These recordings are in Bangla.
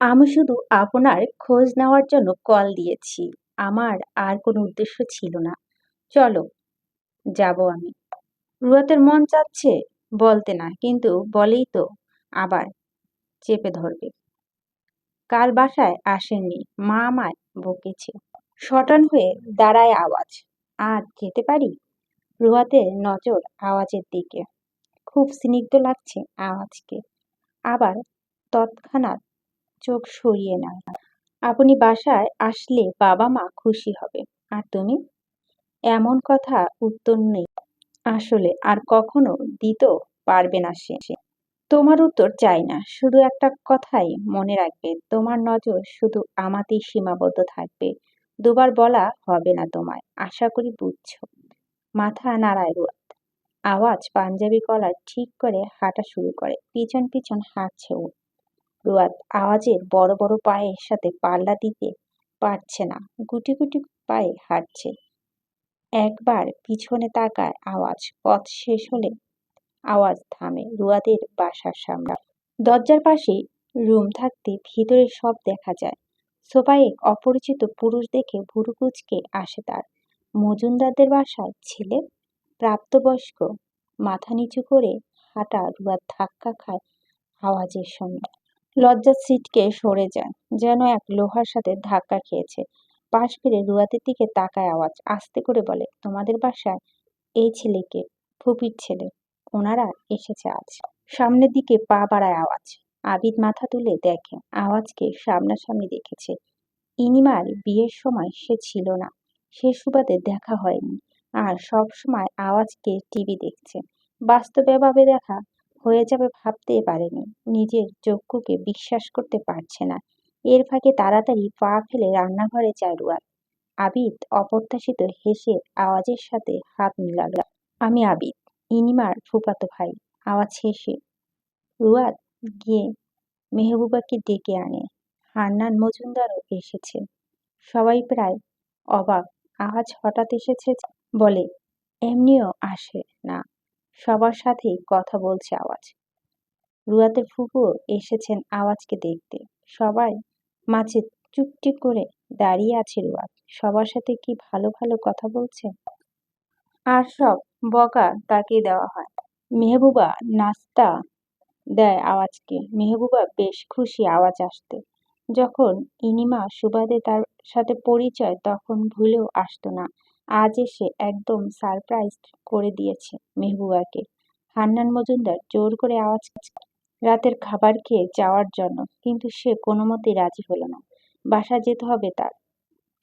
আমি শুধু আপনার খোঁজ নেওয়ার জন্য কল দিয়েছি। আমার আর কোনো উদ্দেশ্য ছিল না। চলো, যাব আমি। রুয়াতের মন চাচ্ছে বলতে না, কিন্তু বলেই তো আবার চেপে ধরবে। কাল বাসায় আসেননি, মা আমায় বকেছে। শটান হয়ে দাঁড়ায় আওয়াজ। আর যেতে পারি? রুয়াতের নজর আওয়াজের দিকে। খুব স্নিগ্ধ লাগছে আওয়াজকে। আবার তৎক্ষণাৎ চোখ সরিয়ে নেয় আপনি বাসায় আসলে বাবা মা খুশি হবে। আর তুমি? এমন কথা উত্তর নেই। আসলে আর কখনো দিতেও পারবে না সে। তোমার উত্তর চাই না। শুধু একটা কথাই মনে রাখবে। তোমার নজর শুধু আমাতেই সীমাবদ্ধ থাকবে। দুবার বলা হবে না তোমায়। আশা করি বুঝছ। মাথা নাড়ায় রুয়াত আওয়াজ পাঞ্জাবি কলার ঠিক করে হাঁটা শুরু করে। পিছন পিছন হাঁটছে ও। রুয়াত আওয়াজের বড় বড় পায়ের সাথে পাল্লা দিতে পারছে না। গুটি গুটি পায়ে হাঁটছে। একবার পিছনে তাকায় আওয়াজ, পথ শেষ হলে আওয়াজ থামে রুয়াদের বাসার সামনে। দরজার পাশে রুম থাকতে ভিতরে সব দেখা যায়। সোফায় এক অপরিচিত পুরুষ দেখে ভুরু কুচকে আসে তার। মজুমদারদের বাসায় ছেলে, প্রাপ্তবয়স্ক, মাথা নিচু করে হাঁটা রুয়ার ধাক্কা খায় আওয়াজের সঙ্গে। লজ্জার সিটকে সরে যায়, যেন এক লোহার সাথে ধাক্কা খেয়েছে। পাশ ফিরে রুয়াতের দিকে তাকায় আওয়াজ, আস্তে করে বলে, তোমাদের বাসায় এই ছেলেকে, ফুপির ছেলে, ওনারা এসেছে আজ। সামনের দিকে পা বাড়ায় আওয়াজ, আবিদ মাথা তুলে দেখে, আওয়াজকে সামনাসামনি দেখেছে। ইনিমার বিয়ের সময় সে ছিল না, সে সুবাদে দেখা হয়নি, আর সব সময় আওয়াজকে টিভি দেখছে। বাস্তবে দেখা হয়ে যাবে ভাবতে পারেনি। নিজের চক্ষুকে বিশ্বাস করতে পারছে না। এর ফাঁকে তাড়াতাড়ি পা ফেলে রান্নাঘরে যায় রুয়াদ আবিদ অপ্রত্যাশিত হেসে আওয়াজের সাথে হাত মিলাল। আমি আবিদ, ইনিমার ফুপাতো ভাই। আওয়াজ হেসে রুয়াদ গিয়ে মেহবুবাকে ডেকে আনে। হান্নান মজুমদারও এসেছে। সবাই প্রায় অবাক। আওয়াজ হঠাৎ এসেছে বলে, এমনিও আসে না। সবার সাথেই কথা বলছে আওয়াজ। রুয়াতের ফুপু এসেছেন আওয়াজকে দেখতে। সবাই মাঝে চুপটি করে দাঁড়িয়ে আছে রুয়াত সবার সাথে কি ভালো ভালো কথা বলছে? আর সব বকা তাকে দেওয়া হয়। মেহবুবা নাস্তা দেয় আওয়াজকে। মেহবুবা বেশ খুশি আওয়াজ আসতে। যখন ইনিমা সুবাদে তার সাথে পরিচয় তখন ভুলেও আসতো না। আজ এসে একদম সারপ্রাইজ করে দিয়েছে মেহবুবাকে। হান্নান মজুমদার জোর করে আওয়াজ রাতের খাবার খেয়ে যাওয়ার জন্য, কিন্তু সে কোনো মতেই রাজি হলো না। বাসা যেতে হবে তার।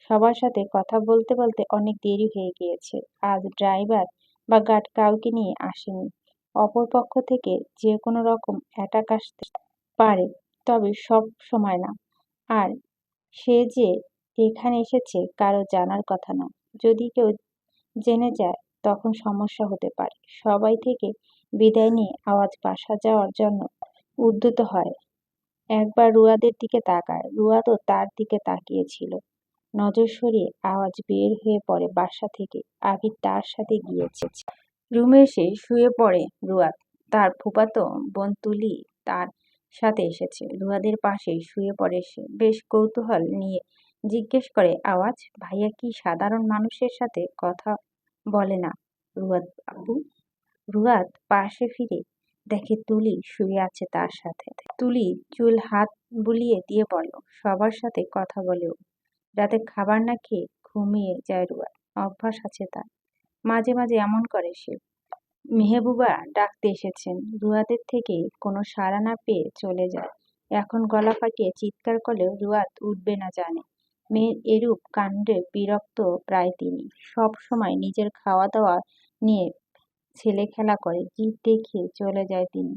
সবার সাথে কথা বলতে বলতে অনেক দেরি হয়ে গিয়েছে। আজ ড্রাইভার বা গার্ড কাউকে নিয়ে আসেনি। অপর পক্ষ থেকে যে কোনো রকম অ্যাটাক আসতে পারে, তবে সব সময় না। আর সে যে এখানে এসেছে, কারও জানার কথা না। যদি কেউ জেনে যায়, তখন সমস্যা হতে পারে। সবাই থেকে বিদায় নিয়ে আওয়াজ বাসা যাওয়ার জন্য উদ্যত হয়। একবার রুয়াদের দিকে তাকায়। রুয়াদও তার দিকে তাকিয়েছিল। নজর সরিয়ে আওয়াজ বের হয়ে পড়ে বাসা থেকে। আবির তার সাথে গিয়েছে। রুমে এসে শুয়ে পড়ে রুয়াদ তার ফুপাতো বোন তুলি তার সাথে এসেছে। রুয়াদের পাশেই শুয়ে পড়ে সে। বেশ কৌতূহল নিয়ে জিজ্ঞেস করে, আওয়াজ, ভাইয়া কি সাধারণ মানুষের সাথে কথা বলে না? রুয়াদ বাবু? রুয়াদ, পাশে ফিরে দেখে তুলি শুয়ে আছে তার সাথে। তুলি চুল হাত বুলিয়ে দিয়ে বলল, সবার সাথে কথা বলেও রাতে খাবার না খেয়ে ঘুমিয়ে যায় রুয়াদ, অভ্যাস আছে তার। মাঝে মাঝে এমন করে সে। মেহবুবা ডাকতে এসেছেন, রুয়াদের থেকে কোনো সাড়া না পেয়ে চলে যায়। এখন গলা ফাটিয়ে চিৎকার করলেও রুয়াদ উঠবে না জানে। মেয়ের এরূপ কাণ্ডে বিরক্ত প্রায় তিনি। সব সময় নিজের খাওয়া দাওয়া নিয়ে ছেলে খেলা করে জিভ দেখিয়ে চলে যায় তিনি।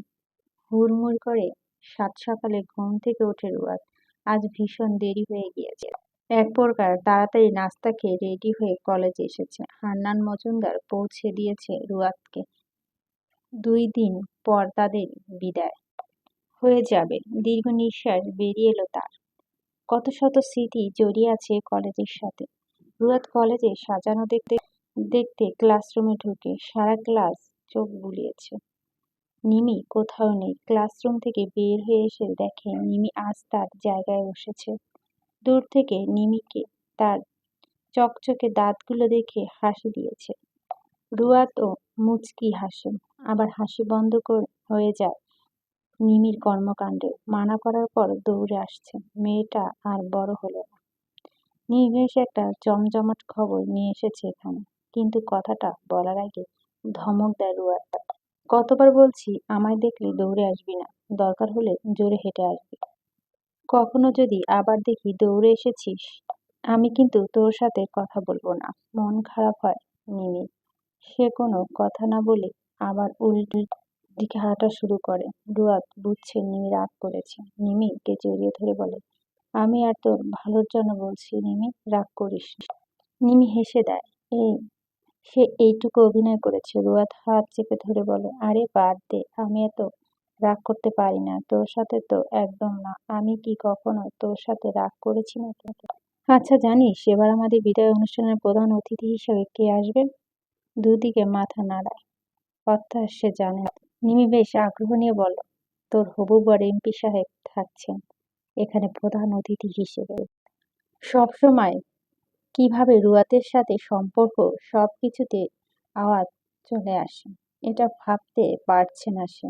হুড়মুড় করে সাত সকালে ঘুম থেকে ওঠে রুয়াদ আজ ভীষণ দেরি হয়ে গিয়েছে। এক প্রকার তাড়াতাড়ি নাস্তা খেয়ে রেডি হয়ে কলেজে এসেছে। হান্নান মজুমদার পৌঁছে দিয়েছে রুয়াদকে দুই দিন পর তাদের বিদায়। হয়ে যাবে। দীর্ঘ নিঃশ্বাস বেরিয়ে এলো তার। কত শত স্মৃতি জড়িয়ে আছে কলেজের সাথে। রুয়াদ কলেজে সাজানো দেখতে দেখতে ক্লাসরুমে ঢুকে সারা ক্লাস চোখ বুলিয়েছে। নিমি কোথাও নেই। ক্লাসরুম থেকে বের হয়ে এসে দেখে নিমি আজ তার জায়গায় বসেছে। দূর থেকে নিমিকে তার চকচকে দাঁতগুলো দেখে হাসি দিয়েছে। রুয়াতও মুচকি হাসে আবার হাসি বন্ধ হয়ে যায়। নিমির কর্মকাণ্ডে। মানা করার পর দৌড়ে আসছে। মেয়েটা আর বড় হলো না। নিমেষ একটা জমজমাট খবর নিয়ে এসেছে এখানে। কিন্তু কথাটা বলার আগে ধমক দেয় রুয়াত কতবার বলছি, আমায় দেখলে দৌড়ে আসবি না। দরকার হলে জোরে হেঁটে আসবি। কখনো যদি আবার দেখি দৌড়ে এসেছিস, আমি কিন্তু তোর সাথে কথা বলব না। মন খারাপ হয় নিমির সে কোনো কথা না বলে আবার উল্টো দিকে হাঁটা শুরু করে। রুয়াত বুঝছে নিমি রাগ করেছে। নিমিকে জড়িয়ে ধরে বলে, আমি আর তোর ভালোর জন্য বলছি নিমি, রাগ করিস নিমি হেসে দেয়, এই, সে এইটুকু অভিনয় করেছে। রুয়াত হাত চেপে ধরে বলে, আরে বাদ দে, আমি এত রাগ করতে পারি না। তোর সাথে তো একদম না। আমি কি কখনো তোর সাথে রাগ করেছি নাকি আচ্ছা জানিস, এবার আমাদের বিদায় অনুষ্ঠানের প্রধান অতিথি হিসেবে কে আসবেন? দুদিকে মাথা নাড়ায়। অর্থাৎ সে জানে নিমি বেশ আগ্রহ নিয়ে বলল, তোর হবু বর এমপি সাহেব থাকছেন, এখানে প্রধান অতিথি হিসেবে। সবসময় কীভাবে রুয়াতের সাথে সম্পর্ক সব কিছুতে আওয়াজ চলে আসে, এটা ভাবতে পারছে না সে।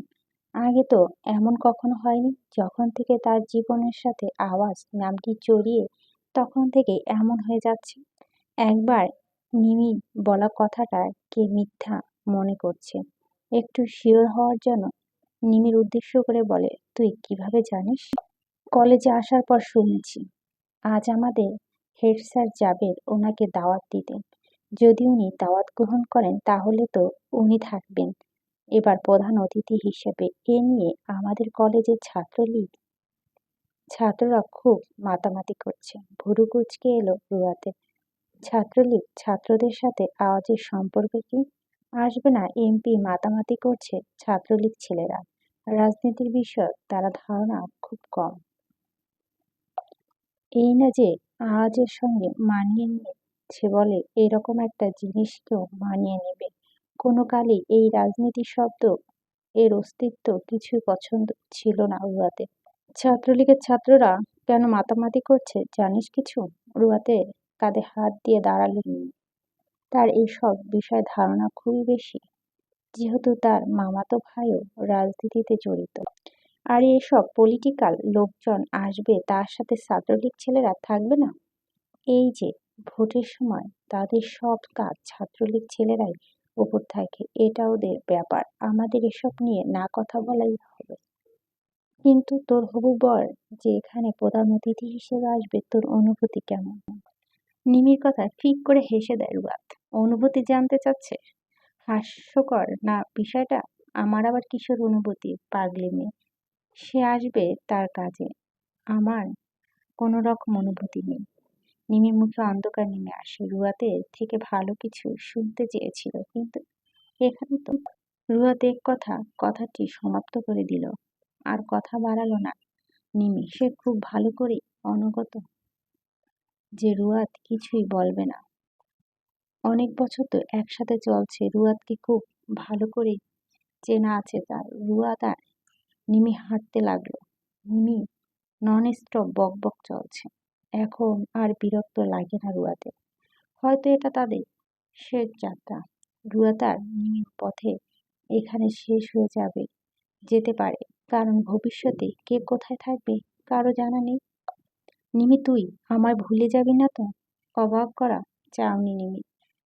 আগে তো এমন কখনো হয়নি, যখন থেকে তার জীবনের সাথে আওয়াজ নামটি জড়িয়ে তখন থেকে এমন হয়ে যাচ্ছে। একবার নিমি বলা কথাটা কে মিথ্যা মনে করছে। একটু শিওর হওয়ার জন্য নিমির উদ্দেশ্য করে বলে, তুই কীভাবে জানিস? কলেজে আসার পর শুনেছি, আজ আমাদের হেড স্যার যাবেন ওনাকে দাওয়াত দিতে যদি উনি দাওয়াত গ্রহণ করেন তাহলে তো উনি থাকবেন। এবার প্রধান অতিথি হিসেবে এ নিয়ে আমাদের কলেজের ছাত্রলীগ ছাত্ররা খুব মাতামাতি করছে। ভুরু কুচকে এলো রুয়াতে, ছাত্রলীগ, ছাত্রদের সাথে আওয়াজের সম্পর্ক কি? আসবে না, এমপি মাতামাতি করছে ছাত্রলীগ ছেলেরা। রাজনীতির বিষয়ে, তারা ধারণা খুব কম। এই না যে আওয়াজের সঙ্গে মানিয়ে নিয়েছে বলে এরকম একটা জিনিসকেও মানিয়ে নেবে। কোনো কালই এই রাজনীতি শব্দ, এর অস্তিত্ব কিছুই পছন্দ ছিল না রুয়াতে। ছাত্রলীগের ছাত্ররা কেন মাতামাতি করছে, জানিস কিছু? রুয়াতের কাঁধে হাত দিয়ে দাঁড়ালেন তার এইসব বিষয়ে ধারণা খুবই বেশি। যেহেতু তার মামাতো ভাইও রাজনীতিতে জড়িত। আর এসব পলিটিক্যাল লোকজন আসবে তার সাথে ছাত্রলীগ ছেলেরা থাকবে না? এই যে, ভোটের সময় তাদের সব কাজ ছাত্রলীগ ছেলেরাই উপর থাকে এটা ওদের ব্যাপার। আমাদের এসব নিয়ে না কথা বলাই হবে। কিন্তু তোর হবু বর যে এখানে প্রধান অতিথি হিসেবে আসবে, তোর অনুভূতি কেমন? নিমির কথা ঠিক করে হেসে দেয় রুয়াত। অনুভূতি জানতে চাচ্ছে? হাস্যকর না বিষয়টা? আমার আবার কিশোর অনুভূতি, পাগলি মেয়ে? সে আসবে তার কাজে। আমার কোনো রকম অনুভূতি নেই। নিমির মুখে অন্ধকার নেমে আসে। রুয়াতে থেকে ভালো কিছু শুনতে চেয়েছিল, কিন্তু এখানে তো রুয়াতে এক কথা, কথাটি সমাপ্ত করে দিল। আর কথা বাড়ালো না। নিমি, সে খুব ভালো করে অনুগত যে রুয়াত কিছুই বলবে না। অনেক বছর তো একসাথে চলছে। রুয়াতকে খুব ভালো করে চেনা আছে তার। রুয়াত আর নিমি হাঁটতে লাগল। নিমি নন স্টপ বক বক চলছে। এখন আর বিরক্ত লাগে না রুয়াতে হয়তো এটা তাদের শেষ যাত্রা। রুয়াতার নিমির পথে এখানে শেষ হয়ে যাবে, যেতে পারে। কারণ ভবিষ্যতে কে কোথায় থাকবে কারও জানা নেই। নিমি তুই আমায় ভুলে যাবি না তো? অবাক করা চাওনি নিমি।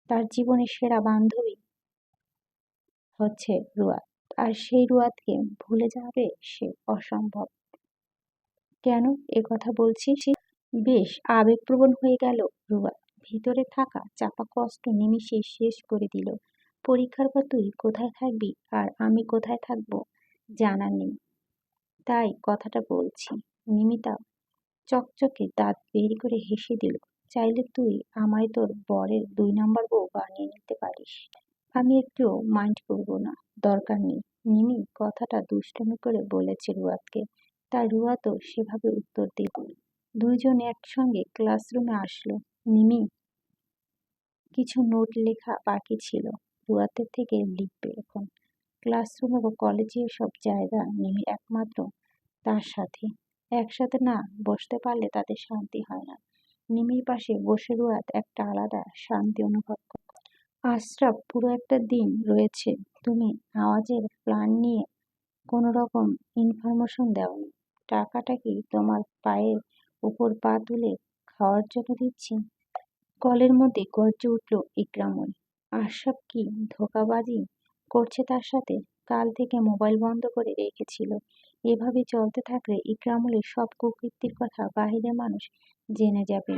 তার জীবনের সেরা বান্ধবী হচ্ছে রুয়াত। আর সেই রুয়াতকে ভুলে যাবে সে অসম্ভব। কেন এ কথা বলছিস? বেশ, আবেগপ্রবণ হয়ে গেল রুয়া ভিতরে থাকা চাপা কষ্ট নিমিষে শেষ করে দিল। পরীক্ষার পর তুই কোথায় থাকবি আর আমি কোথায় থাকব জানা নেই। তাই কথাটা বলছি। নিমিতা চকচকে দাঁত বের করে হেসে দিল। চাইলে তুই আমায় তোর বরের দুই নাম্বার বউ বানিয়ে নিতে পারিস। আমি একটুও মাইন্ড করব না, দরকার নেই। নিমি কথাটা দুষ্টামি করে বলেছে রুয়াতকে তার রুয়া তো সেভাবে উত্তর দিল দুইজন একসঙ্গে ক্লাসরুমে আসলো। নিমি কিছু নোট লেখা বাকি ছিল। রুয়াতের থেকে লিখবে এখন। ক্লাসরুম বা কলেজে এসব জায়গা নিমির একমাত্র তার সাথে। একসাথে না, বসতে পারলে তাদের শান্তি হয় না। নিমির পাশে বসে রুয়াত একটা আলাদা শান্তি অনুভব করে। আশরাফ, পুরো একটা দিন রয়েছে, তুমি আওয়াজের প্ল্যান নিয়ে কোনো রকম ইনফরমেশন দেওনি। টাকাটা কি তোমার পায়ের উপর পা তুলে খাওয়ার জন্য দিচ্ছি? কলের মধ্যে গর্জে উঠল ইকরামুল। আশরাফ কি ধোঁকাবাজি করছে তার সাথে? কাল থেকে মোবাইল বন্ধ করে রেখেছিল। এভাবে চলতে থাকলে ইকরামুলের সব কুকীর্তির কথা বাহিরের মানুষ জেনে যাবে।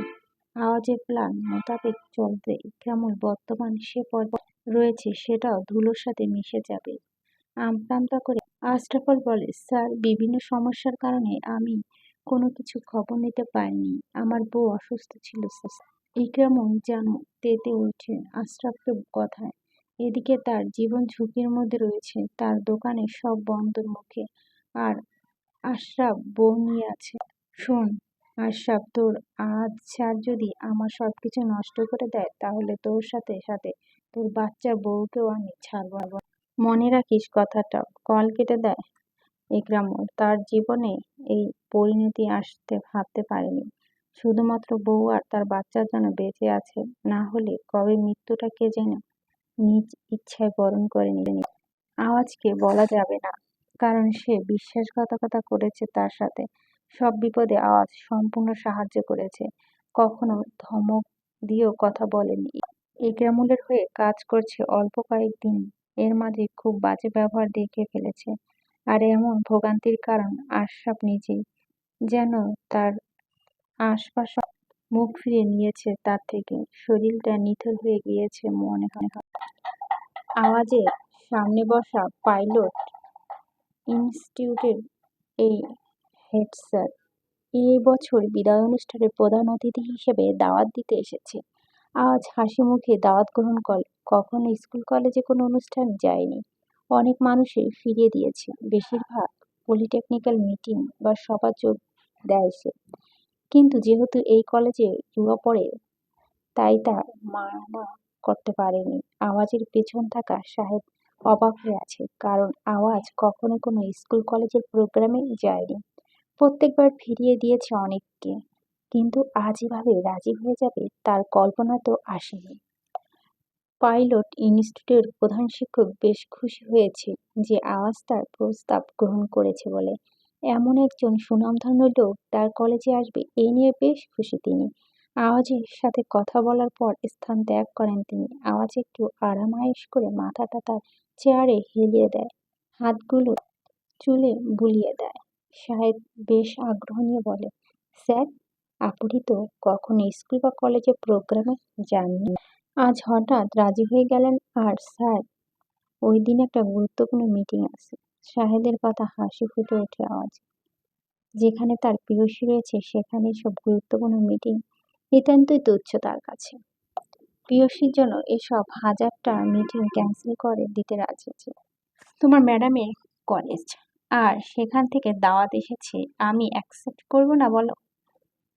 আওয়াজের প্ল্যান মোতাবেক চলতে ইকরামুল বর্তমান সে পর্যায়ে রয়েছে, সেটাও ধুলোর সাথে মিশে যাবে। আমতা করে আশরাফল বলে, স্যার, বিভিন্ন সমস্যার কারণে আমি কোনো কিছু খবর নিতে পারিনি। আমার বউ অসুস্থ ছিল ইকরামুল যেন তেতে উঠে আশরাফকে কথায়। এদিকে তার জীবন ঝুঁকির মধ্যে রয়েছে। তার দোকানে সব বন্ধর মুখে আর আশরাফ বউ নিয়ে আছে। শোন, আশরাফ, তোর আজ স্যার যদি আমার সব কিছু নষ্ট করে দেয়, তাহলে তোর সাথে সাথে তোর বাচ্চা বউকেও আমি ছাড়ব। মনে রাখিস কথাটা, কল কেটে দেয় ইকরামুল তার জীবনে এই পরিণতি আসতে ভাবতে পারেনি। শুধুমাত্র বউ আর তার বাচ্চার জন্য বেঁচে আছে, না হলে কবে মৃত্যুটা কে যেন নিজ ইচ্ছায় বরণ করে নিলেন আওয়াজকে বলা যাবে না। কারণ সে বিশ্বাসঘাতকতা করেছে তার সাথে। সব বিপদে আওয়াজ সম্পূর্ণ সাহায্য করেছে। কখনো ধমক দিয়েও কথা বলেনি। ইকরামুলের হয়ে কাজ করছে অল্প কয়েকদিন। এর মাঝে খুব বাজে ব্যবহার দেখে ফেলেছে। আর এমন ভোগান্তির কারণ আশরাফ নিজেই। যেন তার আশপাশ মুখ ফিরিয়ে নিয়েছে তার থেকে। শরীরটা নিথর হয়ে গিয়েছে মনে হয়। আওয়াজে সামনে বসা পাইলট ইনস্টিটিউটের এই হেড স্যার এই বছর বিদায় অনুষ্ঠানে প্রধান অতিথি হিসেবে দাওয়াত দিতে এসেছে। আজ হাসি মুখে দাওয়াত গ্রহণ করে কখনো স্কুল কলেজে কোনো অনুষ্ঠান যায়নি। অনেক মানুষই ফিরিয়ে দিয়েছে। বেশিরভাগ পলিটেকনিক্যাল মিটিং বা সভা যোগ দেয় সে। কিন্তু যেহেতু এই কলেজে যুবা পড়ে, তাই তার মানা করতে পারেনি। আওয়াজের পেছন থাকা সাহেব অবাক হয়ে আছে, কারণ আওয়াজ কখনো কোনো স্কুল কলেজের প্রোগ্রামে যায়নি। প্রত্যেকবার ফিরিয়ে দিয়েছে অনেককে। কিন্তু আজ এভাবে রাজি হয়ে যাবে তার কল্পনা তো আসেনি। পাইলট ইনস্টিটিউটের প্রধান শিক্ষক বেশ খুশি হয়েছে যে আওয়াজ তার প্রস্তাব গ্রহণ করেছে বলে। এমন একজন সুনামধন্য লোক তার কলেজে আসবে এই নিয়ে বেশ খুশি তিনি। আওয়াজের সাথে কথা বলার পর স্থান ত্যাগ করেন তিনি। আওয়াজ একটু আরামায়েশ করে মাথাটা তার চেয়ারে হেলিয়ে দেয়। হাতগুলো চুলে বুলিয়ে দেয়। সাহেব বেশ আগ্রহ নিয়ে বলে, স্যার, আপনি তো কখনো স্কুল বা কলেজে প্রোগ্রামে যাননি। আজ হঠাৎ রাজি হয়ে গেলেন আর স্যার, ওই দিন একটা গুরুত্বপূর্ণ মিটিং আছে। শাহেদের কথা হাসি ফুটে ওঠে আওয়াজ। যেখানে তার প্রিয়সী রয়েছে, সেখানে সব গুরুত্বপূর্ণ মিটিং নিতান্তই তুচ্ছ তার কাছে। প্রিয়সীর জন্য এসব হাজারটা মিটিং ক্যান্সেল করে দিতে রাজি আছে। তোমার ম্যাডামের কলেজ আর সেখান থেকে দাওয়াত এসেছে, আমি অ্যাকসেপ্ট করব না বলো?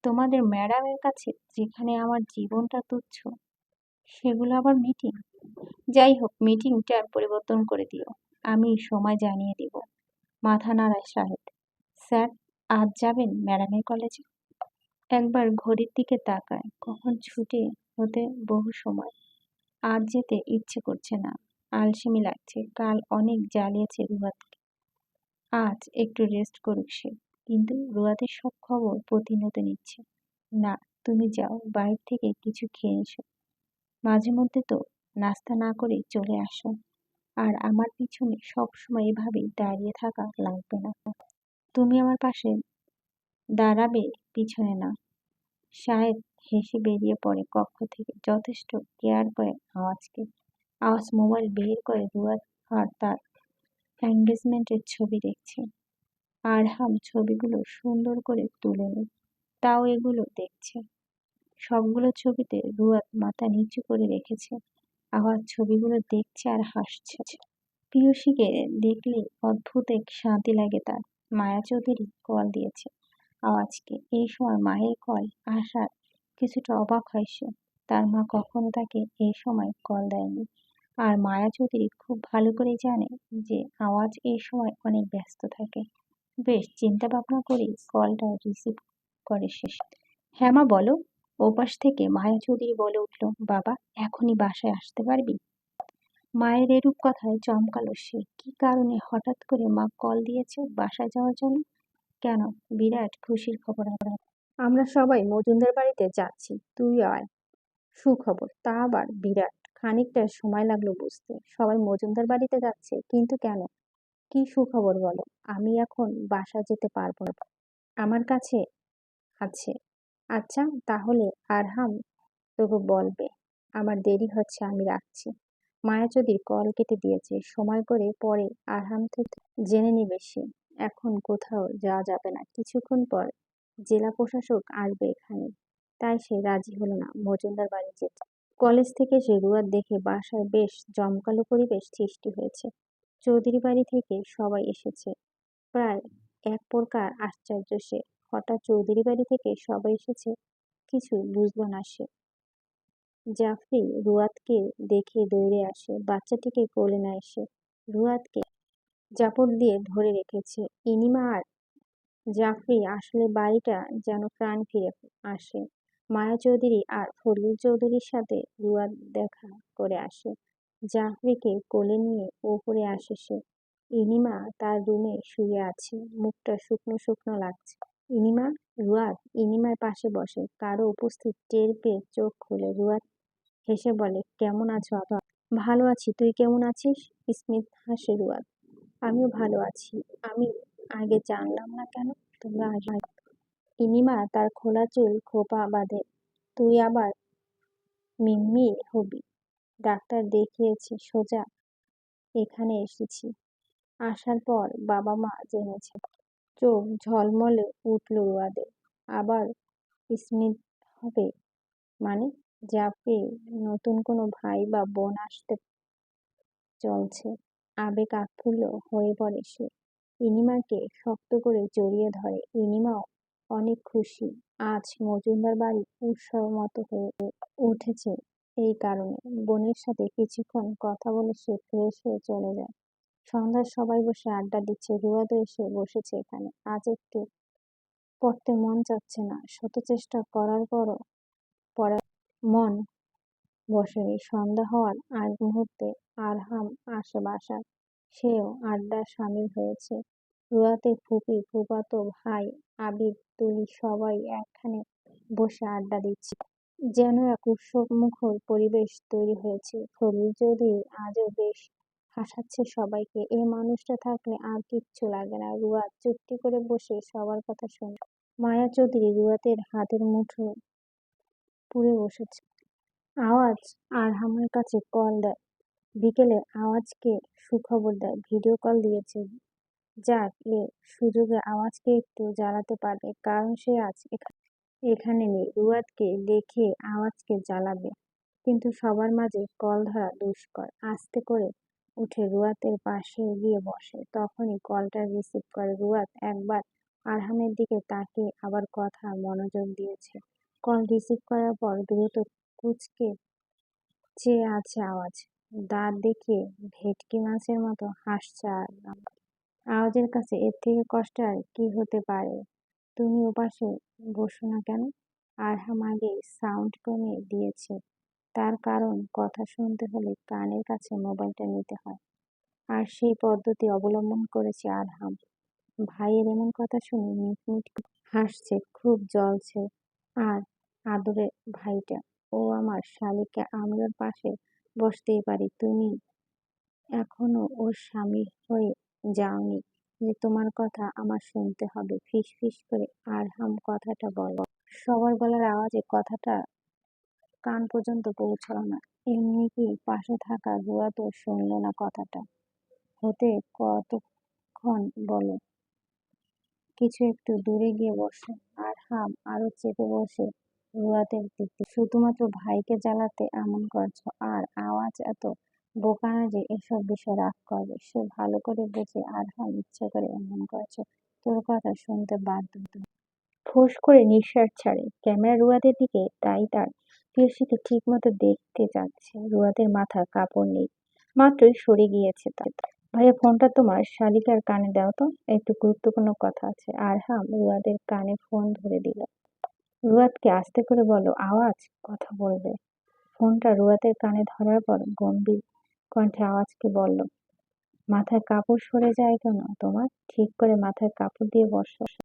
তোমাদের ম্যাডামের কাছে যেখানে আমার জীবনটা তুচ্ছ, সেগুলো আবার মিটিং যাই হোক মিটিংটা পরিবর্তন করে দিও। আমি সময় জানিয়ে দিব। মাথা নাড়ায় সাহেব। স্যার, আজ যাবেন ম্যাডামের কলেজে একবার ঘড়ির দিকে তাকায়। কখন ছুটি হতে বহু সময়। আজ যেতে ইচ্ছে করছে না। আলসেমি লাগছে। কাল অনেক জ্বালিয়েছে রুয়াতকে আজ একটু রেস্ট করুক সে। কিন্তু রুয়াতের সব খবর প্রতিনিয়ত নিচ্ছে। না, তুমি যাও। বাইরে থেকে কিছু খেয়ে এসো। মাঝে মধ্যে তো নাস্তা না করে চলে আসো। আর আমার পিছনে সবসময় এভাবেই দাঁড়িয়ে থাকা লাগবে না। তুমি আমার পাশে দাঁড়াবে পিছনে না। সাহেব হেসে বেরিয়ে পড়ে। কক্ষ থেকে যথেষ্ট কেয়ার করে আওয়াজকে, আওয়াজ মোবাইল বের করে রুয়াদ আর তার এঙ্গেজমেন্টের ছবি দেখছে। আরহাম ছবিগুলো সুন্দর করে তুলে নেয়। তাও এগুলো দেখছে। সবগুলো ছবিতে রুয়াদ মাথা নিচু করে রেখেছে। আওয়াজ ছবিগুলো দেখছে আর হাসছে। পিয়সীকে দেখলে অদ্ভুত এক শান্তি লাগে তার। মায়া চৌধুরী কল দিয়েছে। আওয়াজকে এই সময় মায়ের কল আসার কিছুটা অবাক হয় সে। তার মা কখনো তাকে এই সময় কল দেয়নি। আর মায়া চৌধুরী খুব ভালো করে জানে যে আওয়াজ এই সময় অনেক ব্যস্ত থাকে। বেশ চিন্তা ভাবনা করে কলটা রিসিভ করে শেষ হ্যাঁ মা, বলো। ওপাশ থেকে মায়া চৌধুরী বলে উঠল, বাবা, এখনই বাসায় আসতে পারবি? মায়ের এরূপ কথায় চমকালো সে। কি কারণে হঠাৎ করে মা কল দিয়েছে বাসায় যাওয়ার জন্য? কেন? বিরাট খুশির খবর আমরা আমরা সবাই মজুমদার বাড়িতে যাচ্ছি, তুই আয়। সুখবর, তা আবার বিরাট। খানিকটা সময় লাগল বুঝতে। সবাই মজুমদার বাড়িতে যাচ্ছে, কিন্তু কেন? কি সুখবর বলো? আমি এখন বাসা যেতে পারব না। আমার কাছে আছে। আচ্ছা তাহলে আরহাম তোকে বলবে, আমার দেরি হচ্ছে, আমি রাখছি। মায়া যদি কল কেটে দিয়েছে, সময় করে পরে আরহাম থেকে জেনে নিবে সে। এখন কোথাও যাওয়া যাবে না। কিছুক্ষণ পর জেলা প্রশাসক আসবে এখানে। তাই সে রাজি হলো না। মজুমদার বাড়ি যেতে। কলেজ থেকে সে রুয়াদ দেখে বাসায় বেশ জমকালো পরিবেশ সৃষ্টি হয়েছে। চৌধুরী বাড়ি থেকে সবাই এসেছে। প্রায় এক প্রকার আশ্চর্য সে। হঠাৎ চৌধুরী বাড়ি থেকে সবাই এসেছে, কিছু বুঝল না সে। জাফরি রুয়াতকে দেখে দৌড়ে আসে। বাচ্চাটিকে কোলে না এসে রুয়াতকে জাপট দিয়ে ধরে রেখেছে। ইনিমা আর জাফরি আসলে বাড়িটা যেন প্রাণ ফিরে আসে। মায়া চৌধুরী আর ফজলুল চৌধুরীর সাথে রুয়াদ দেখা করে আসে। জাফরিকে কোলে নিয়ে ওপরে আসে সে। ইনিমা তার রুমে শুয়ে আছে। মুখটা শুকনো শুকনো লাগছে। ইনিমা রুয়াদ ইনিমার পাশে বসে। কারও উপস্থিত টের পেয়ে চোখ খুলে রুয়াদ হেসে বলে, কেমন আছো আপা? ভালো আছি। তুই কেমন আছিস? স্মিত হাসে রুয়াদ আমিও ভালো আছি। আমি আগে জানলাম না কেন? তোমরা আসবে ইনিমা তার খোলা চুল খোপা বাঁধে। তুই আবার মিম্মি হবি। ডাক্তার দেখিয়েছি, সোজা এখানে এসেছি। আসার পর বাবা মা জেনেছে। চোখ ঝলমলে উঠল রুয়াদের। আবার স্মিত হবে মানে? যা পেয়ে নতুন কোনো ভাই বা বোন আসতে চলছে। আবেগ আকুল হয়ে পড়ে সে। ইনিমাকে শক্ত করে জড়িয়ে ধরে। ইনিমাও অনেক খুশি। আজ মজুমদার বাড়ি উৎসব মতো হয়ে উঠেছে এই কারণে। বোনের সাথে কিছুক্ষণ কথা বলে সে ফ্রেশ হয়ে চলে যায়। সন্ধ্যার সবাই বসে আড্ডা দিচ্ছে। রুয়াদও এসে বসেছে এখানে। আজ একটু পড়তে মন চাচ্ছে না। শত চেষ্টা করার পরও পড়ার মন বসেনি। সন্ধ্যা হওয়ার আগ মুহূর্তে আরহাম আসে বাসায়। সেও আড্ডায় সামিল হয়েছে। রুয়াতে ফুপি ফুপাতো ভাই, আবির তুলি সবাই একখানে বসে আড্ডা দিচ্ছে। যেন এক উৎসবমুখর পরিবেশ তৈরি হয়েছে। ফজলুল চৌধুরী আজও বেশ হাসাচ্ছে সবাইকে। এ মানুষটা থাকলে আর কিচ্ছু লাগে না। রুয়া চুপটি করে বসে সবার কথা শুনে। মায়া চৌধুরী রুয়াতের হাতের মুঠো পুড়ে বসেছে। আওয়াজ আরহামের কাছে কল দেয়। বিকেলে আওয়াজকে সুখবর দেয়, ভিডিও কল দিয়েছে। যাক, এ সুযোগে আওয়াজকে একটু জ্বালাতে পারবে, কারণ সে আজ এখানে নেই। রুয়াদকে দেখে আওয়াজকে জ্বালাবে, কিন্তু সবার মাঝে কল ধরা দুষ্কর। আস্তে করে উঠে রুয়াতের পাশে গিয়ে বসে, তখনই কলটা রিসিভ করে। রুয়াত একবার আরহামের দিকে তাকিয়ে আবার কথা, মনোযোগ দিয়েছে। কল রিসিভ করার পর দ্রুত কুচকে চেয়ে আছে আওয়াজ। দাঁত দেখিয়ে ভেটকি মাছের মতো হাসছে আরহাম আওয়াজের কাছে এর থেকে কষ্ট আর কি হতে পারে? তুমি ওপাশে বসো না কেন? আরহাম আগেই সাউন্ড টোনে দিয়েছে। তার কারণ কথা শুনতে হলে কানের কাছে মোবাইলটা নিতে হয়। আর সেই পদ্ধতি অবলম্বন করেছে আরহাম ভাইয়ের এমন কথা শুনে মিটমিট হাসছে, খুব জ্বলছে। আর আদরে ভাইটা, ও আমার শালিকা আমি পাশে বসতেই পারি। তুমি এখনও ওর স্বামী হয়ে যাওনি যে তোমার কথা আমার শুনতে হবে। ফিস ফিস করে আরহাম কথাটা বল। সবার গলার আওয়াজে কথাটা কান পর্যন্ত পৌঁছাল না। এমনি কি পাশে থাকা রুয়া তো শুনল না কথাটা। হতে কতক্ষণ বলো কিছু একটু দূরে গিয়ে বসে। আর হাম আরও চেপে বসে রুয়াতের দিকে শুধুমাত্র ভাইকে জ্বালাতে এমন করছ, আর আওয়াজ এত বোকা না যে এসব বিষয় রাগ করবে। সে ভালো করে বোঝে আর হাম ইচ্ছে করে এমন করছ। তোর কথা শুনতে বাধ্য ফোঁস করে নিঃশ্বাস ছাড়ে। ক্যামেরা রুয়াদের দিকে, তাই তার প্রিয়সীকে ঠিক মতো দেখতে যাচ্ছে রুয়াদের মাথার কাপড় নেই। মাত্রই সরে গিয়েছে তাই ভাইয়া, ফোনটা তোমার শালিকার কানে দাও তো। একটু গুরুত্বপূর্ণ কথা আছে। আরহাম রুয়াদের কানে ফোন ধরে দিল। রুয়াদকে আস্তে করে বলো, আওয়াজ? কথা বলবে। ফোনটা রুয়াতের কানে ধরার পর গম্ভীর কণ্ঠে আওয়াজকে বলল মাথায় কাপড় সরে যায় কেন? তোমার? ঠিক করে মাথায় কাপড় দিয়ে বসো।